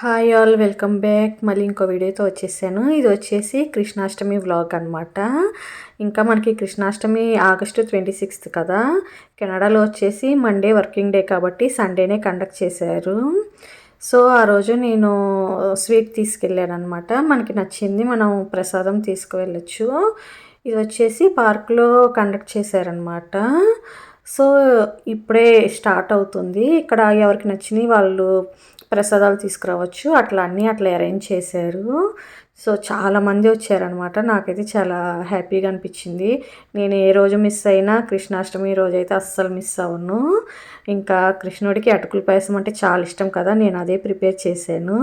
Hi all welcome back మళ్ళీ ఇంకో వీడియోతో వచ్చేసాను. ఇది వచ్చేసి కృష్ణాష్టమి వ్లాగ్ అనమాట ఇంకా మనకి కృష్ణాష్టమి ఆగస్టు ట్వంటీ సిక్స్త్ కదా. కెనడాలో వచ్చేసి మండే వర్కింగ్ డే కాబట్టి సండేనే కండక్ట్ చేశారు. సో ఆ రోజు నేను స్వీట్ తీసుకెళ్ళాను అనమాట మనకి నచ్చింది మనం ప్రసాదం తీసుకువెళ్ళచ్చు. ఇది వచ్చేసి పార్క్లో కండక్ట్ చేశారనమాట సో ఇప్పుడే స్టార్ట్ అవుతుంది. ఇక్కడ ఎవరికి నచ్చినవి వాళ్ళు ప్రసాదాలు తీసుకురావచ్చు. అట్లా అన్నీ అట్లా అరేంజ్ చేశారు. సో చాలామంది వచ్చారనమాట నాకైతే చాలా హ్యాపీగా అనిపించింది. నేను ఏ రోజు మిస్ అయినా కృష్ణాష్టమి రోజు అయితే అస్సలు మిస్ అవ్వను. ఇంకా కృష్ణుడికి అటుకుల పాయసం అంటే చాలా ఇష్టం కదా నేను అదే ప్రిపేర్ చేశాను.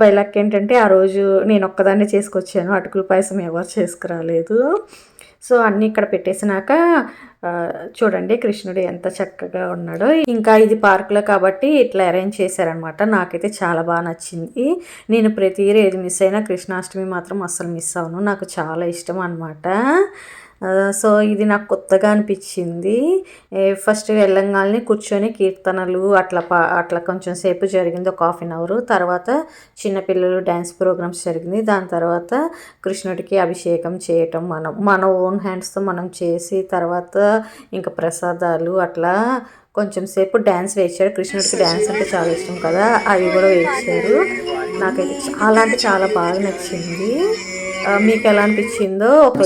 బైలక్ ఏంటంటే ఆ రోజు నేను ఒక్కదాన్నే చేసుకొచ్చాను. అటుకుల పాయసం ఎవరు చేసుకురాలేదు. సో అన్నీ ఇక్కడ పెట్టేసినాక చూడండి కృష్ణుడు ఎంత చక్కగా ఉన్నాడో. ఇంకా ఇది పార్కులో కాబట్టి ఇట్లా అరేంజ్ చేశారనమాట నాకైతే చాలా బాగా నచ్చింది. నేను ప్రతి ఇయర్ ఏది మిస్ అయినా కృష్ణాష్టమి మాత్రం అస్సలు మిస్ అవును నాకు చాలా ఇష్టం అనమాట సో ఇది నాకు కొత్తగా అనిపించింది. ఫస్ట్ వెళ్ళంగానే కూర్చొని కీర్తనలు అట్లా పా అట్లా కొంచెం సేపు జరిగింది ఒక హాఫ్ అన్ అవర్. తర్వాత చిన్నపిల్లలు డ్యాన్స్ ప్రోగ్రామ్స్ జరిగింది. దాని తర్వాత కృష్ణుడికి అభిషేకం చేయటం మనం మన ఓన్ హ్యాండ్స్తో మనం చేసి తర్వాత ఇంకా ప్రసాదాలు అట్లా కొంచెం సేపు డ్యాన్స్ వేయించారు కృష్ణుడికి డ్యాన్స్ అంటే చాలా ఇష్టం కదా అవి కూడా వేశారు. నాకైతే చాలా అంటే చాలా బాగా నచ్చింది. మీకు ఎలా అనిపించిందో ఒక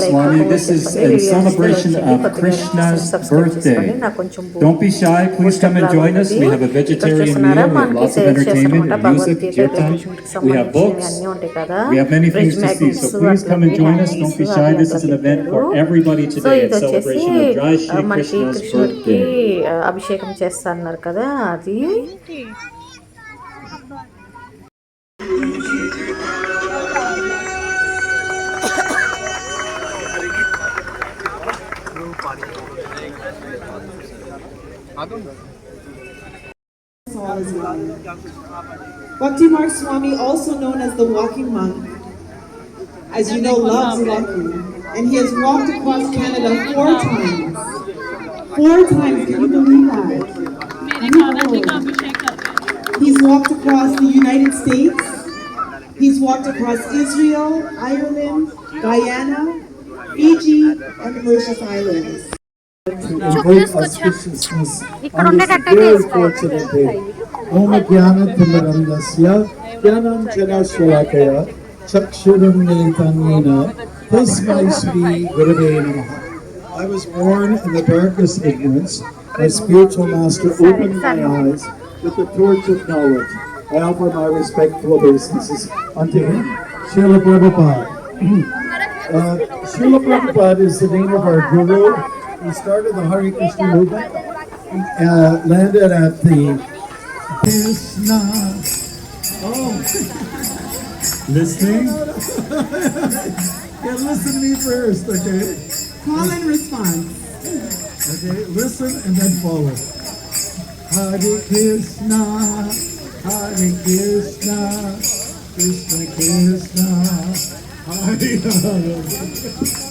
అభిషేకం చేస్తా అన్నారు కదా. అది. Bhakti Swami, also known as the walking monk, as you know, loves walking. And he has walked across Canada four times. Four times, can you believe that? He's walked across the United States. He's walked across Israel, Ireland, Guyana, Fiji, and the Mauritius Islands. I was born in the darkest ignorance. My spiritual master opened my eyes with the torch of knowledge. I offer my respectful obeisances unto him. Srila Prabhupada. Uh, Prabhupada is the name of our guru. He started the Hare Krishna movement. Uh, landed at the Krishna. Oh, listening? yeah, listen to me first, okay? Call and response. Okay, listen and then follow. Hare Krishna, Hare Krishna, Krishna Krishna, Hare Hare.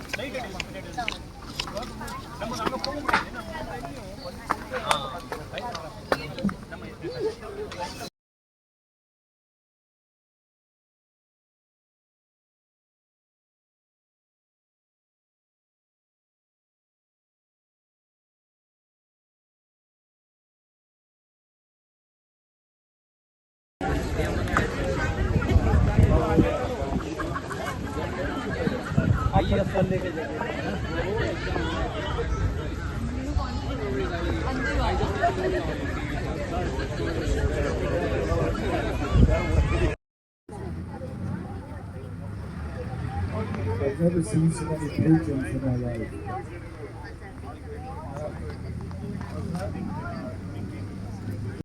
நம்ம அங்கே போக முடியாது So, I've never seen so many pigeons in my life.